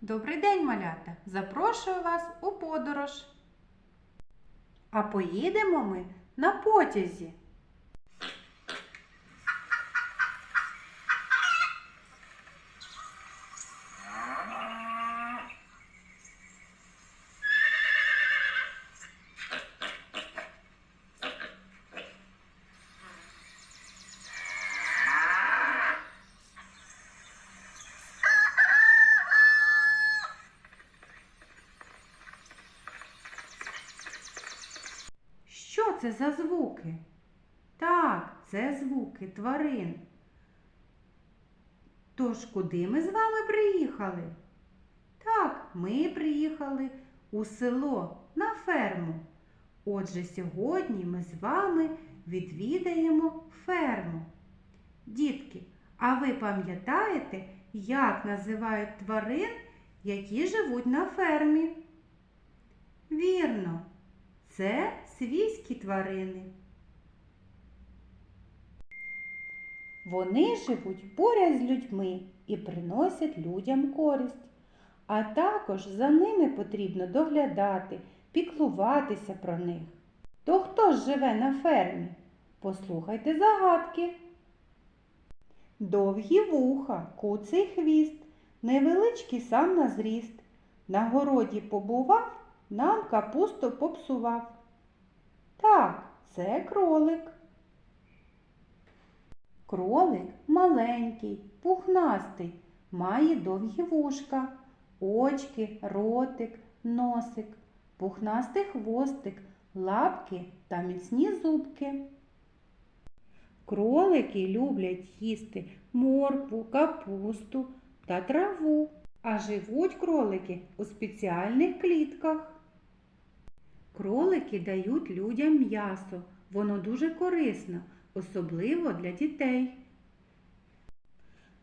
Добрий день, малята! Запрошую вас у подорож. А поїдемо ми на потязі. Це за звуки? Так, це звуки тварин. Тож куди ми з вами приїхали? Так, ми приїхали у село на ферму. Отже, сьогодні ми з вами відвідаємо ферму. Дітки, а ви пам'ятаєте, як називають тварин, які живуть на фермі? Вірно, це свійські тварини. Вони живуть поряд з людьми і приносять людям користь. А також за ними потрібно доглядати, піклуватися про них. То хто ж живе на фермі? Послухайте загадки. Довгі вуха, куций хвіст, невеличкий сам на зріст. На городі побував, нам капусту попсував. Так, це кролик. Кролик маленький, пухнастий, має довгі вушка, очки, ротик, носик, пухнастий хвостик, лапки та міцні зубки. Кролики люблять їсти моркву, капусту та траву, а живуть кролики у спеціальних клітках. Кролики дають людям м'ясо, воно дуже корисно, особливо для дітей.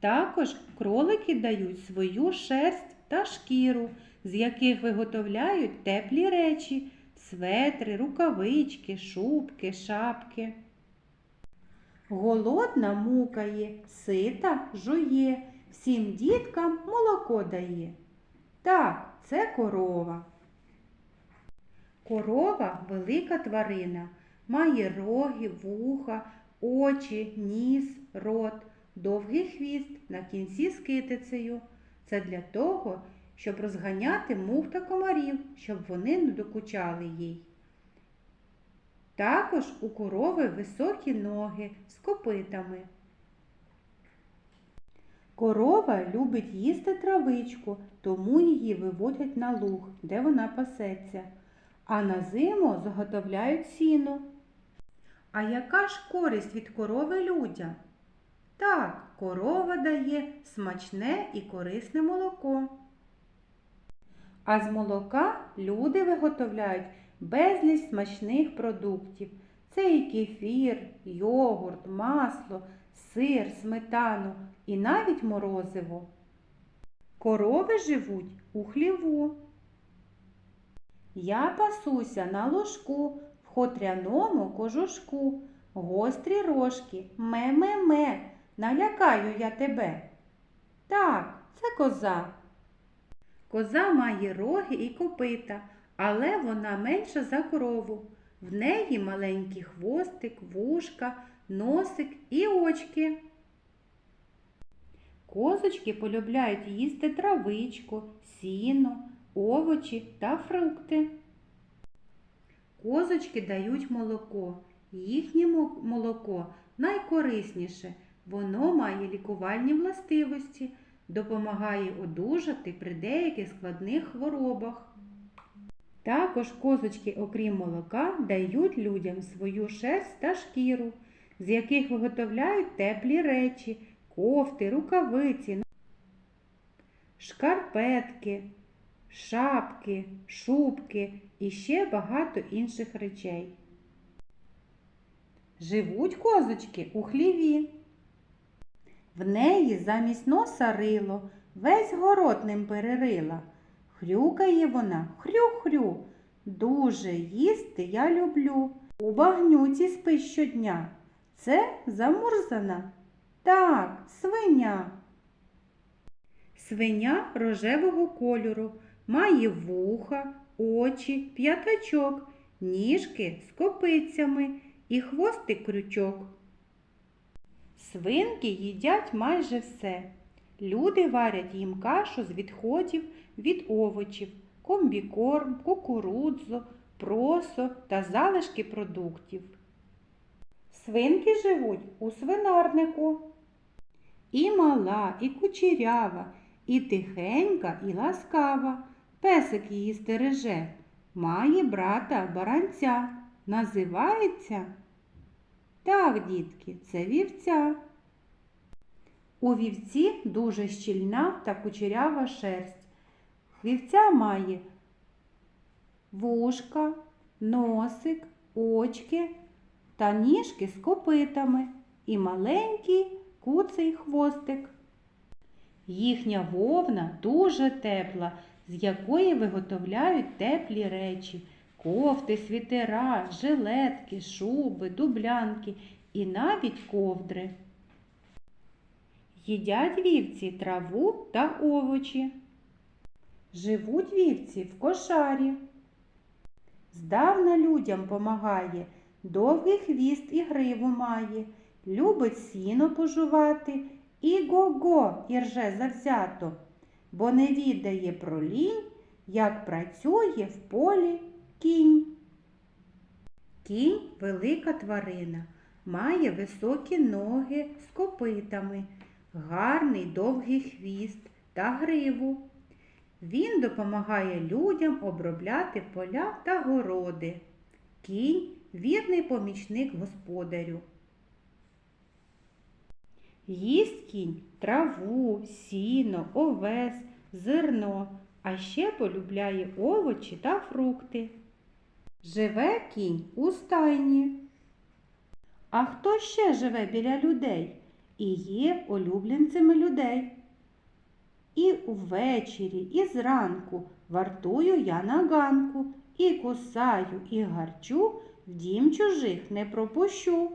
Також кролики дають свою шерсть та шкіру, з яких виготовляють теплі речі, светри, рукавички, шубки, шапки. Голодна мукає, сита жує, всім діткам молоко дає. Так, це корова. Корова велика тварина, має роги, вуха, очі, ніс, рот, довгий хвіст на кінці з китицею. Це для того, щоб розганяти мух та комарів, щоб вони не докучали їй. Також у корови високі ноги з копитами. Корова любить їсти травичку, тому її виводять на луг, де вона пасеться, а на зиму заготовляють сіно. А яка ж користь від корови людям? Так, корова дає смачне і корисне молоко. А з молока люди виготовляють безліч смачних продуктів. Це і кефір, йогурт, масло, сир, сметану і навіть морозиво. Корови живуть у хліву. Я пасуся на ложку в хотряному кожушку. Гострі рожки, ме-ме-ме, налякаю я тебе. Так, це коза. Коза має роги і копита, але вона менша за корову. В неї маленький хвостик, вушка, носик і очки. Козочки полюбляють їсти травичку, сіно, овочі та фрукти. Козочки дають молоко. Їхнє молоко найкорисніше. Воно має лікувальні властивості, допомагає одужати при деяких складних хворобах. Також козочки, окрім молока, дають людям свою шерсть та шкіру, з яких виготовляють теплі речі, кофти, рукавиці, шкарпетки, шапки, шубки і ще багато інших речей. Живуть козочки у хліві. В неї замість носа рило, весь город ним перерила. Хрюкає вона хрю-хрю. Дуже їсти я люблю. У багнюці спить щодня. Це замурзана. Так, свиня. Свиня рожевого кольору, має вуха, очі, п'ятачок, ніжки з копицями і хвостик крючок. Свинки їдять майже все. Люди варять їм кашу з відходів від овочів, комбікорм, кукурудзу, просо та залишки продуктів. Свинки живуть у свинарнику. І мала, і кучерява, і тихенька, і ласкава. Песик її стереже, має брата баранця. Називається? Так, дітки, це вівця. У вівці дуже щільна та кучерява шерсть. Вівця має вушка, носик, очки та ніжки з копитами і маленький куций хвостик. Їхня вовна дуже тепла, з якої виготовляють теплі речі кофти, світера, жилетки, шуби, дублянки і навіть ковдри. Їдять вівці траву та овочі. Живуть вівці в кошарі. Здавна людям помагає, довгий хвіст і гриву має, любить сіно пожувати і го-го ірже завзято, бо не відає про лінь, як працює в полі кінь. Кінь велика тварина, має високі ноги з копитами, гарний довгий хвіст та гриву. Він допомагає людям обробляти поля та городи. Кінь вірний помічник господарю. Їсть кінь траву, сіно, овес, зерно, а ще полюбляє овочі та фрукти. Живе кінь у стайні. А хто ще живе біля людей і є улюбленцями людей? І увечері, і зранку вартую я на ганку, і кусаю, і гарчу, в дім чужих не пропущу.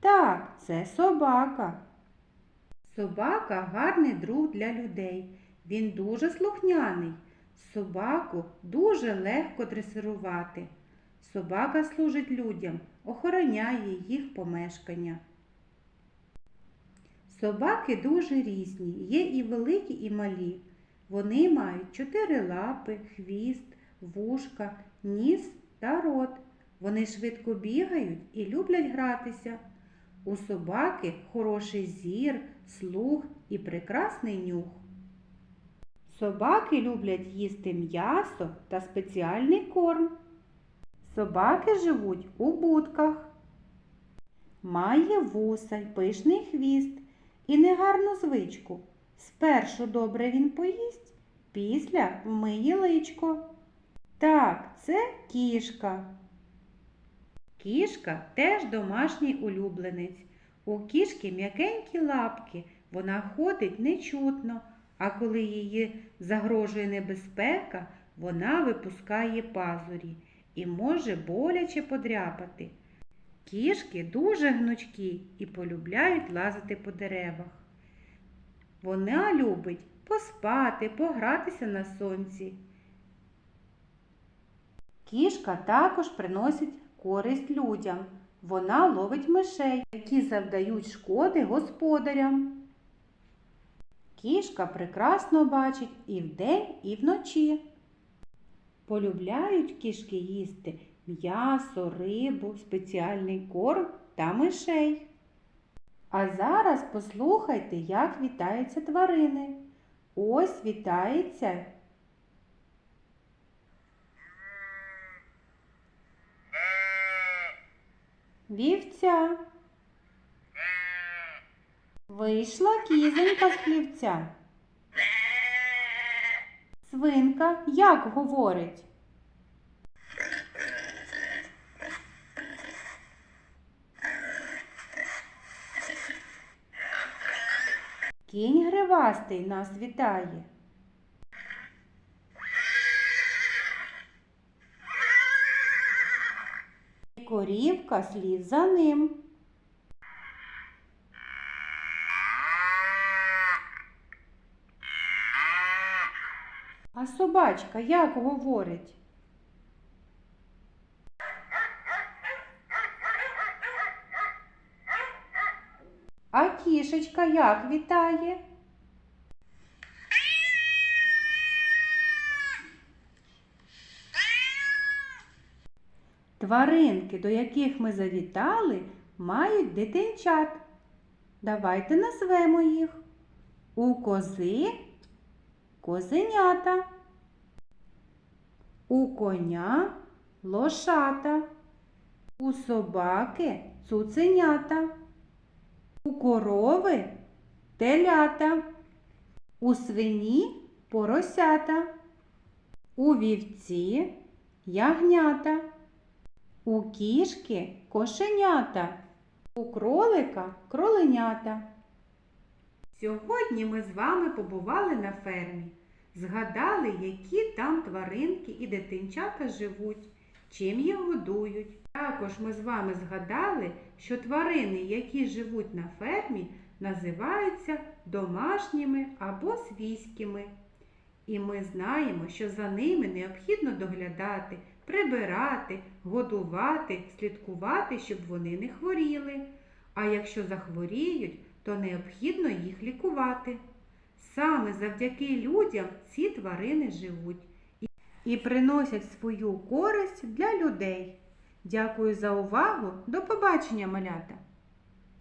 Так, це собака. Собака гарний друг для людей. Він дуже слухняний. Собаку дуже легко дресирувати. Собака служить людям, охороняє їх помешкання. Собаки дуже різні, є і великі, і малі. Вони мають чотири лапи, хвіст, вушка, ніс та рот. Вони швидко бігають і люблять гратися. У собаки хороший зір, слух і прекрасний нюх. Собаки люблять їсти м'ясо та спеціальний корм. Собаки живуть у будках. Має вуса й пишний хвіст і негарну звичку. Спершу добре він поїсть, після вмиє личко. Так, це кішка. Кішка теж домашній улюбленець. У кішки м'якенькі лапки, вона ходить нечутно, а коли її загрожує небезпека, вона випускає пазурі і може боляче подряпати. Кішки дуже гнучкі і полюбляють лазити по деревах. Вона любить поспати, погратися на сонці. Кішка також приносить користь людям. Вона ловить мишей, які завдають шкоди господарям. Кішка прекрасно бачить і вдень, і вночі. Полюбляють кішки їсти м'ясо, рибу, спеціальний корм та мишей. А зараз послухайте, як вітаються тварини. Ось вітається вівця. Вийшла кізонька з хлівця. Свинка як говорить? Кінь гривастий нас вітає. Корівка слід за ним. А собачка як говорить? А кішечка як вітає? Тваринки, до яких ми завітали, мають дитинчат. Давайте назвемо їх. У кози козенята, у коня лошата, у собаки цуценята, у корови телята, у свині поросята, у вівці ягнята, у кішки кошенята, у кролика кроленята. Сьогодні ми з вами побували на фермі, згадали, які там тваринки і дитинчата живуть, чим їх годують. Також ми з вами згадали, що тварини, які живуть на фермі, називаються домашніми або свійськими. І ми знаємо, що за ними необхідно доглядати, прибирати, годувати, слідкувати, щоб вони не хворіли. А якщо захворіють, то необхідно їх лікувати. Саме завдяки людям ці тварини живуть і- приносять свою користь для людей. Дякую за увагу. До побачення, малята!